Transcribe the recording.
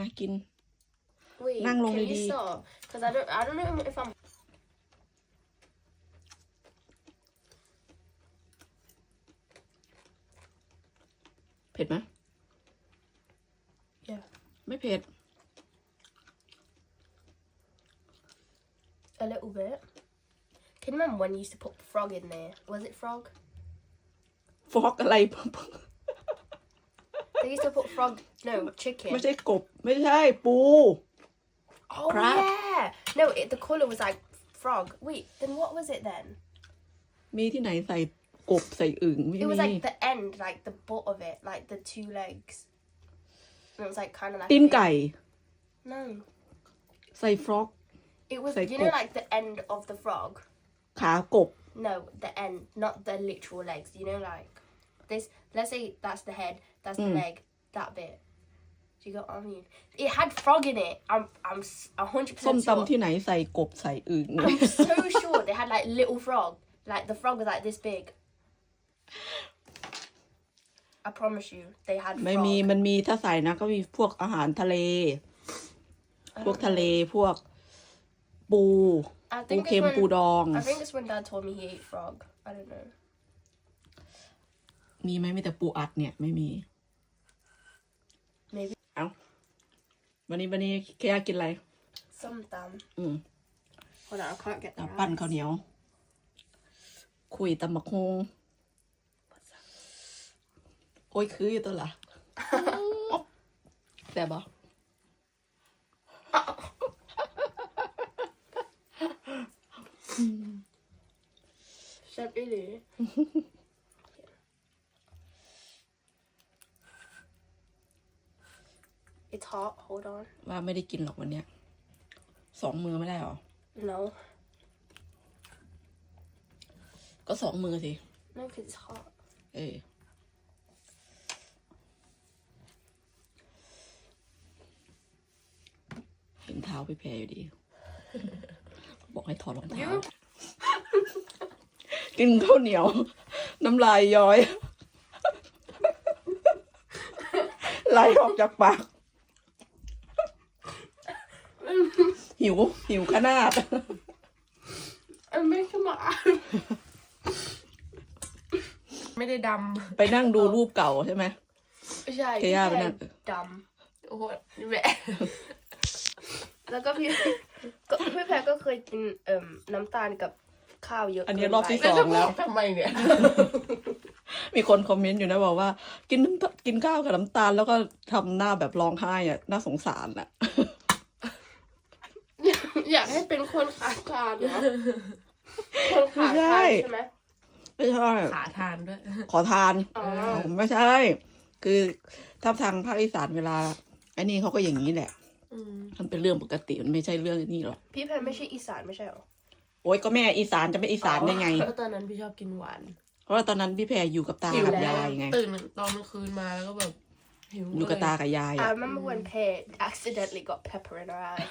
มากิน Wait, Nang long can you lady. stop? Because I don't, I don't know if I'm. เผ็ดไหม Yeah. ไม่เผ็ด A little bit. Can you remember when you used to put frog in there? Was it frog? ฟอกอะไร They used to put frog. No, chicken. ไม่ใช่กบ ไม่ใช่ปู Oh crab. yeah. No, it, the color was like frog. Wait, then what was it then? มีที่ไหนใส่กบใส่อึ่งไม่ It was มี like the end, like the butt of it, like the two legs. And it was like kind of like. ตีน a- ไก่ No, ใส่ฟรอก it was Like you know goat. like the end of the frog. ขากบ No, the end, not the literal legs. You know, like this. Let's say that's the head, that's the Mm. leg, that bit. Do you get what I mean? It had frog in it. I'm, I'm s- a hundred ส้ม percent sure. ตำที่ไหนใส่กบใส่อึ่ง I'm so sure they had like little frog. Like the frog was like this big. I promise you, they had ไม่ frog. มีมันมีถ้าใส่นะ ก็มีพวกอาหารทะเล พวกทะเลพวกปู I ปู think เค็ it's มปู when, ดอง I think it's when Dad told me he ate frog. I don't know. มีไหมมีแต่ปูอัดเนี่ยไม่มี Maybe เอาวันนี้วันนี้แค่กินอะไร sometime. อืม Hold on, I can't get ตั the บปั้น rice. ข้าวเหนียว คุยตำบักฮงโอ้ยคืออยู่ตัวละแต่บอ Chef Ili. It's hot. Hold on. ว่าไม่ได้กินหรอกวันเนี้ยสองมือไม่ได้หรอ No, ก็สองมือสิ no, because it's hot. เออเห็นเท้าพี่แพรอยู่ดี บอกให้ถอดรองเท้า You กินข้าวเหนียว น้ำลายย้อย ไหลออกจากปาก หิว หิวขนาด I'm making my eye. ไม่ได้ดไปนั่งดูรูปเก่าใช่ไหม Yeah, Okay, yeah, but you not- dumb. ำโอ้โหแหวะแล้วก็พี่ก็พี่แพรก็เคยกินเอ่มน้ำตาลกับข้าวเยอะอันนี้เกิรอบที่ไปสองแล้วทำไมเนี่ย มีคนคอมเมนต์อยู่นะบอกว่า กินน้ำกินข้าวกับน้ำตาลแล้วก็ทำหน้าแบบร้องไห้อะน่าสงสารอะ อยากให้เป็นคนขาดทานเหรอคนขาดไม่ทาใช่นใช่ไหมไม่ใช่ ขาทานด้วย ขอทานอ๋อไม่ใช่ คือถ้าทางภาคอีสานเวลาไอ้นี่เขาก็อย่างนี้แหละอืมมันเป็นเรื่องปกติมันไม่ใช่เรื่องนี่หรอกพี่แพรไม่ใช่อีสานไม่ใช่เหรอโอ๊ยก็แม่อีสานจะไม่อีสานได้ไงก็ตอนนั้นพี่ชอบกินหวาน เพราะว่าตอนนั้นพี่แพรอยู่กับตาหิวกับแล้วยายไงตื่นตอนกลางคืนมาแล้วก็แบบหิวอยู่กับตากับยาย I อะ remember when Pear accidentally got pepper in her eye